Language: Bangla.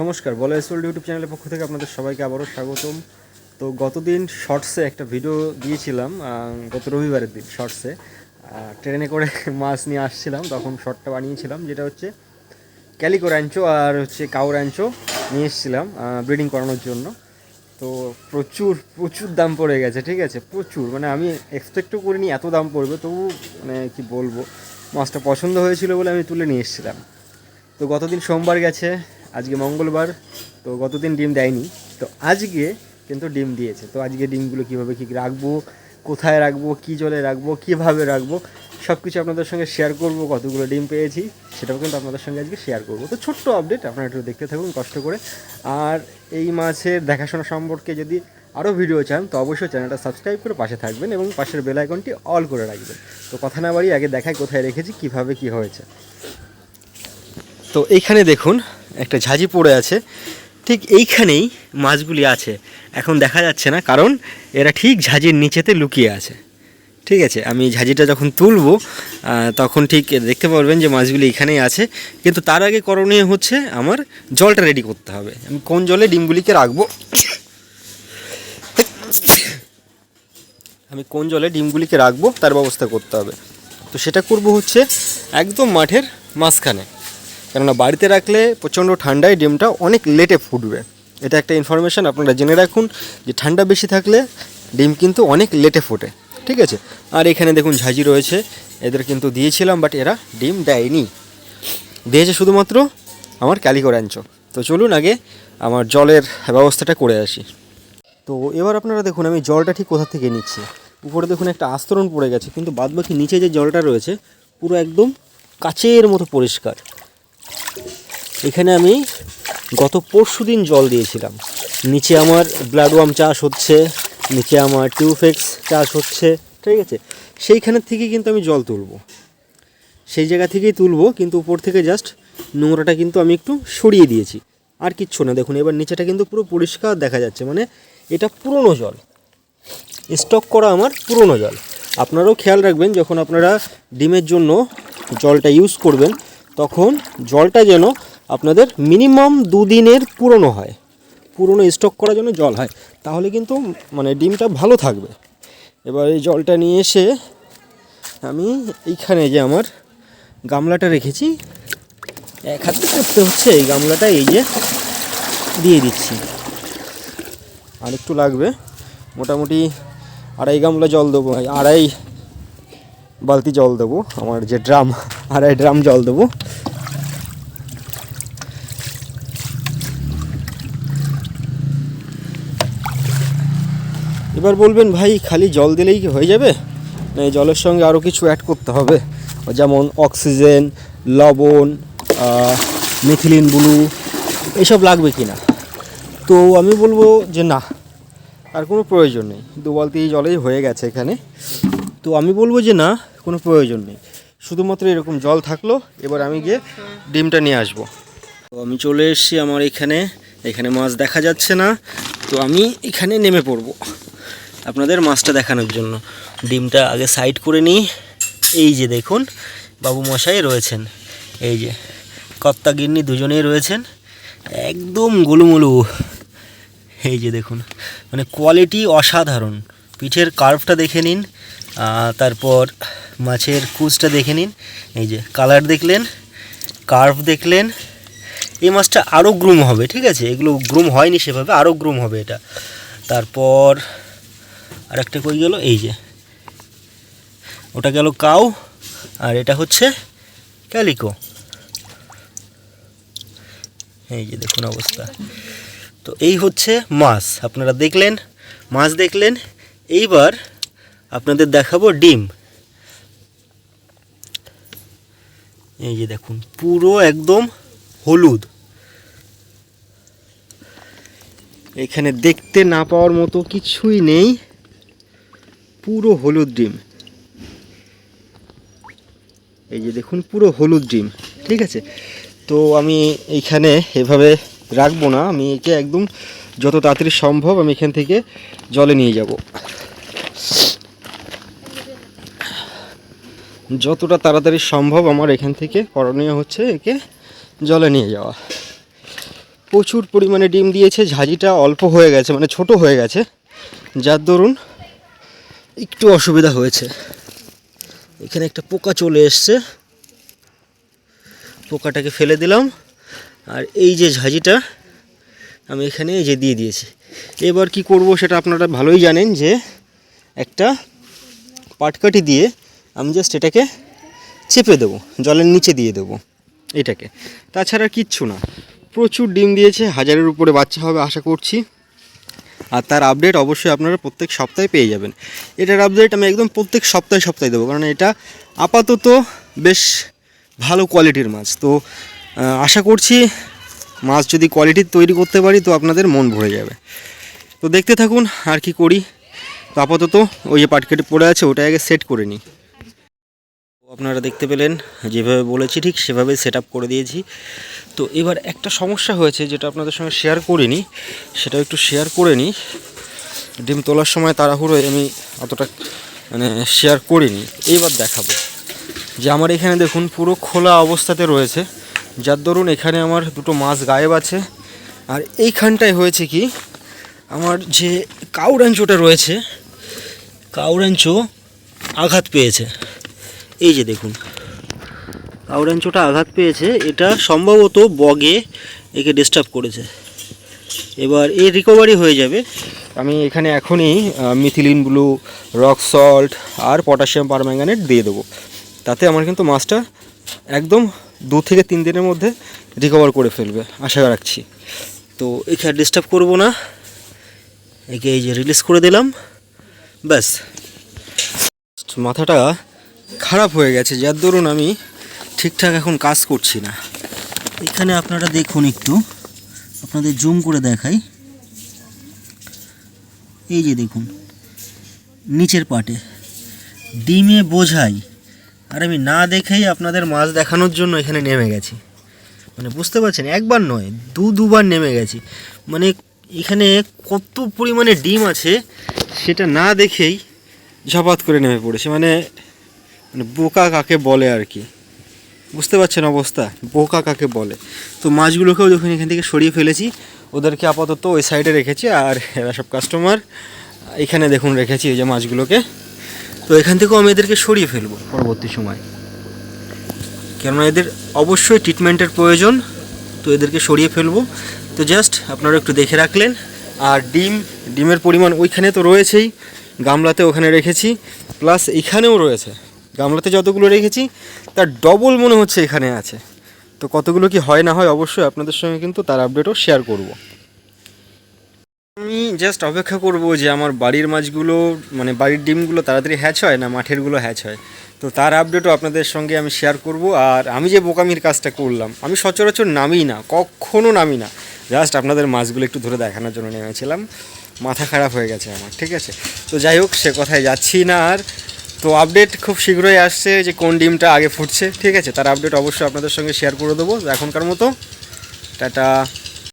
নমস্কার বলা এসওল ইউটিউব চ্যানেলের পক্ষ থেকে আপনাদের সবাইকে আবারও স্বাগতম। তো গতদিন শর্টসে একটা ভিডিও দিয়েছিলাম গত রবিবারের দিন শর্টসে। ট্রেনে করে মাছ নিয়ে আসছিলাম, তখন শর্টটা বানিয়েছিলাম, যেটা হচ্ছে ক্যালিকো র্যাঞ্চো আর হচ্ছে কাউ র্যাঞ্চো নিয়ে এসেছিলাম ব্রিডিং করানোর জন্য। তো প্রচুর প্রচুর দাম পড়ে গেছে, ঠিক আছে? প্রচুর মানে আমি এক্সপেক্টও করিনি এত দাম পড়বে, তবু মানে কি বলব, মাছটা পছন্দ হয়েছিল বলে আমি তুলে নিয়ে এসেছিলাম। তো গতদিন সোমবার গেছে আজকে মঙ্গলবার, তো গতদিন ডিম দেয়নি। তো আজকে কিন্তু ডিম দিয়েছে। তো আজকে ডিমগুলো কীভাবে কী রাখব, কোথায় রাখব, কী জলে রাখব, কীভাবে রাখব সব কিছু আপনাদের সঙ্গে শেয়ার করব, কতগুলো ডিম পেয়েছি, সেটাও কিন্তু আপনাদের সঙ্গে আজকে শেয়ার করব। তো ছোট্ট আপডেট আপনারা একটু দেখতে থাকুন, কষ্ট করে। আর এই মাছের দেখাশোনা সম্পর্কে যদি আরও ভিডিও চান, তো অবশ্যই চ্যানেলটা সাবস্ক্রাইব করে পাশে থাকবেন এবং পাশের বেল আইকনটি অল করে রাখবেন। তো কথা না বাড়ি আগে দেখায় কোথায় রেখেছি, কীভাবে কী হয়েছে। তো এইখানে দেখুন একটা ঝাঁঝি পড়ে আছে। ঠিক এইখানেই মাছগুলি আছে। এখন দেখা যাচ্ছে না, কারণ এরা ঠিক ঝাঁঝির নিচেতে লুকিয়ে আছে। ঠিক আছে, আমি ঝাঁঝিটা যখন তুলবো তখন ঠিক দেখতে পারবেন যে মাছগুলি এখানেই আছে। কিন্তু তার আগে করণীয় হচ্ছে আমার জলটা রেডি করতে হবে। আমি কোন জলে ডিমগুলিকে রাখব? আমি কোন জলে ডিমগুলিকে রাখব, তার ব্যবস্থা করতে হবে। তো সেটা করব হচ্ছে একদম মাঠের মাঝখানে। কেননা বাড়িতে রাখলে প্রচণ্ড ঠান্ডায় ডিমটা অনেক লেটে ফুটবে। এটা একটা ইনফরমেশান আপনারা জেনে রাখুন যে ঠান্ডা বেশি থাকলে ডিম কিন্তু অনেক লেটে ফোটে, ঠিক আছে? আর এখানে দেখুন ঝাঁঝি রয়েছে, এদের কিন্তু দিয়েছিলাম বাট এরা ডিম দেয়নি। দিয়েছে শুধুমাত্র আমার ক্যালিকো র্যাঞ্চো তো চলুন আগে আমার জলের ব্যবস্থাটা করে আসি। তো এবার আপনারা দেখুন, আমি জলটা ঠিক কোথা থেকে নিচ্ছি? উপরে দেখুন একটা আস্তরণ পড়ে গেছে, কিন্তু বাদবাকি নিচে যে জলটা রয়েছে, পুরো একদম কাচের মতো পরিষ্কার। এখানে আমি গত পরশু দিন জল দিয়েছিলাম। নিচে আমার ব্লাডওয়াম চাষ হচ্ছে, নিচে আমার টিউফেক্স চাষ হচ্ছে, ঠিক আছে? সেইখানের থেকে কিন্তু আমি জল তুলবো। সেই জায়গা থেকেই তুলবো, কিন্তু উপর থেকে জাস্ট নোংরাটা কিন্তু আমি একটু সরিয়ে দিয়েছি। আর কিচ্ছু না, দেখুন, এবার নিচেটা কিন্তু পুরো পরিষ্কার দেখা যাচ্ছে মানে এটা পুরনো জল। স্টক করা আমার পুরনো জল। আপনারাও খেয়াল রাখবেন, যখন আপনারা ডিমের জন্য জলটা ইউজ করবেন, তখন জলটা যেন আপনাদের মিনিমাম দুদিনের পুরনো হয়। পুরনো স্টক করার জন্য জল হয়। তাহলে কিন্তু মানে ডিমটা ভালো থাকবে। এবার এই জলটা নিয়ে এসে আমি এইখানে যে আমার গামলাটা রেখেছি, এক হাতে করতে হচ্ছে এই গামলাটা এই যে দিয়ে দিচ্ছি। আর একটু লাগবে। মোটামুটি আড়াই গামলা জল দেবো আড়াই বালতি জল দেবো, আমার যে ড্রাম, আড়াই ড্রাম জল দেবো। এবার বলবেন, ভাই, খালি জল দিলেই কি হয়ে যাবে? না এই জলের সঙ্গে আরও কিছু অ্যাড করতে হবে। যেমন অক্সিজেন লবণ মিথিলিন ব্লু এসব লাগবে কি না? তো আমি বলব যে, না, আর কোনো প্রয়োজন নেই। দু বালতি জলেই হয়ে গেছে এখানে। তো আমি বলব যে, না, কোনো প্রয়োজন নেই। শুধুমাত্র এরকম জল থাকল, এবার আমি গিয়ে ডিমটা নিয়ে আসব। তো আমি চলে এসেছি আমার এখানে। এখানে মাছ দেখা যাচ্ছে না। তো আমি এখানে নেমে পড়ব। আপনাদের মাছটা দেখানোর জন্য। ডিমটা আগে সাইড করে নিই। এই যে দেখুন, বাবু মশাই রয়েছেন। এই যে কর্তা গিন্নি দুজনেই রয়েছেন। একদম গোলুমলু। এই যে দেখুন মানে কোয়ালিটি অসাধারণ। পিঠের কার্ভটা দেখে নিন তারপর মাছের কুচটা দেখে নিন। এই যে কালার দেখলেন কার্ভ দেখলেন। এই মাছটা আরও গ্রুম হবে, ঠিক আছে? এগুলো গ্রুম হয়নি সেভাবে আরও গ্রুম হবে এটা। তারপর আরেকটা কই গেল? এই যে। ওটা গেল কাউ, আর এটা হচ্ছে ক্যালিকো। এই যে দেখুন অবস্থা। তো এই হচ্ছে মাছ। আপনারা দেখলেন, মাছ দেখলেন। এইবার আপনাদের দেখাবো ডিম। এই যে দেখুন, পুরো একদম হলুদ। এখানে দেখতে না পাওয়ার মতো কিছুই নেই। পুরো হলুদ ডিম। এই যে দেখুন, পুরো হলুদ ডিম, ঠিক আছে? তো আমি এইখানে এভাবে রাখব না, আমি একে একদম যত তাড়াতাড়ি সম্ভব আমি এখান থেকে জলে নিয়ে যাব। যতটা তাড়াতাড়ি সম্ভব আমার এখান থেকে করণীয় হচ্ছে একে জলে নিয়ে যাওয়া। প্রচুর পরিমাণে ডিম দিয়েছে, ঝাঁঝিটা অল্প হয়ে গেছে মানে ছোট হয়ে গেছে। যার দরুন একটু অসুবিধা হয়েছে। এখানে একটা পোকা চলে এসছে। পোকাটাকে ফেলে দিলাম। আর এই যে ঝাঁঝিটা, আমি এখানে এই যে দিয়ে দিয়েছি। এবার কি করব সেটা আপনারা ভালোই জানেন যে, একটা পাটকাঠি দিয়ে আমি জাস্ট এটাকে চেপে দেবো, জলের নিচে দিয়ে দেবো এটাকে। তাছাড়া কিচ্ছু না। প্রচুর ডিম দিয়েছে, হাজারের উপরে বাচ্চা হবে, আশা করছি। আর তার আপডেট অবশ্যই আপনারা প্রত্যেক সপ্তাহে পেয়ে যাবেন। এটার আপডেট আমি একদম প্রত্যেক সপ্তাহে সপ্তাহে দেবো, কারণ এটা আপাতত বেশ ভালো কোয়ালিটির মাছ। তো আশা করছি মাছ যদি কোয়ালিটির তৈরি করতে পারি তো আপনাদের মন ভরে যাবে। তো দেখতে থাকুন আর কি করি। তো আপাতত ওই যে পাটকেটে পড়ে আছে ওটা আগে সেট করে নিই। আপনারা দেখতে পেলেন, যেভাবে বলেছি ঠিক সেভাবে সেট করে দিয়েছি। তো এবার একটা সমস্যা হয়েছে যেটা আপনাদের সঙ্গে শেয়ার করিনি সেটা একটু শেয়ার করে নিই। ডিম তোলার সময় তাড়াহুড়োয় আমি অতটা মানে শেয়ার করিনি। এইবার দেখাবো। যে আমার এখানে দেখুন, পুরো খোলা অবস্থাতে রয়েছে। যার দরুন এখানে আমার দুটো মাছ গায়েব আছে। আর এইখানটায় হয়েছে কি, আমার যে কাউরাঞ্চোটা রয়েছে, কাউরাঞ্চো আঘাত পেয়েছে। এই যে দেখুন। কাউরাঞ্চোটা আঘাত পেয়েছে। এটা সম্ভবত বগে একে ডিস্টার্ব করেছে। এবার এর রিকভারি হয়ে যাবে। আমি এখানে এখনই মিথিলিন ব্লু রক সল্ট আর পটাশিয়াম পারম্যাঙ্গানেট দিয়ে দেবো। তাতে আমার কিন্তু মাছটা একদম দু থেকে তিন দিনের মধ্যে রিকভার করে ফেলবে। আশা রাখছি। তো একে আর ডিস্টার্ব করব না। একে এই যে রিলিজ করে দিলাম। ব্যাস। মাথাটা খারাপ হয়ে গেছে, যার দরুন আমি ঠিকঠাক এখন কাজ করছি না। এখানে আপনারা দেখুন একটু, আপনাদের জুম করে দেখাই। এই যে দেখুন, নিচের পাটে, ডিমে বোঝাই। আর আমি না দেখেই আপনাদের মাছ দেখানোর জন্য এখানে নেমে গেছি। মানে বুঝতে পারছেন, একবার নয়, দু দুবার নেমে গেছি। মানে এখানে কত পরিমাণে ডিম আছে, সেটা না দেখেই ঝপাত করে নেমে পড়েছে। মানে মানে বোকা কাকে বলে আর কি? বুঝতে পারছেন অবস্থা? বোকা কাকে বলে? তো মাছগুলোকেও যখন এখান থেকে সরিয়ে ফেলেছি। ওদেরকে আপাতত ওই সাইডে রেখেছি, আর এরা সব কাস্টমার এখানে দেখুন রেখেছি এই যে মাছগুলোকে। তো এখান থেকেও আমি এদেরকে সরিয়ে ফেলব পরবর্তী সময়। কেননা এদের অবশ্যই ট্রিটমেন্টের প্রয়োজন, তো এদেরকে সরিয়ে ফেলব। তো জাস্ট আপনারা একটু দেখে রাখলেন। আর ডিম, ডিমের পরিমাণ ওইখানে তো রয়েছেই, গামলাতে ওখানে রেখেছি। প্লাস এখানেও রয়েছে। গামলাতে যতগুলো রেখেছি, তার ডবল মনে হচ্ছে এখানে আছে। তো কতগুলো কি হয় না হয় অবশ্যই আপনাদের সঙ্গে কিন্তু তার আপডেটও শেয়ার করব। আমি জাস্ট অপেক্ষা করব যে আমার বাড়ির মাছগুলো মানে বাড়ির ডিমগুলো তাড়াতাড়ি হ্যাচ হয় না মাঠেরগুলো হ্যাচ হয়। তো তার আপডেটও আপনাদের সঙ্গে আমি শেয়ার করব। আর আমি যে বোকামির কাজটা করলাম, আমি সচরাচর নামি না, কখনো নামি না। জাস্ট আপনাদের মাছগুলো একটু ধরে দেখানোর জন্য নেমেছিলাম। মাথা খারাপ হয়ে গেছে আমার, ঠিক আছে? তো যাই হোক, সে কথায় যাচ্ছি না আর তো আপডেট খুব শীঘ্রই আসছে যে কোন ডিমটা আগে ফুটছে। ঠিক আছে, তার আপডেট অবশ্যই আপনাদের সঙ্গে শেয়ার করে দেবো। এখনকার মতো, টাটা।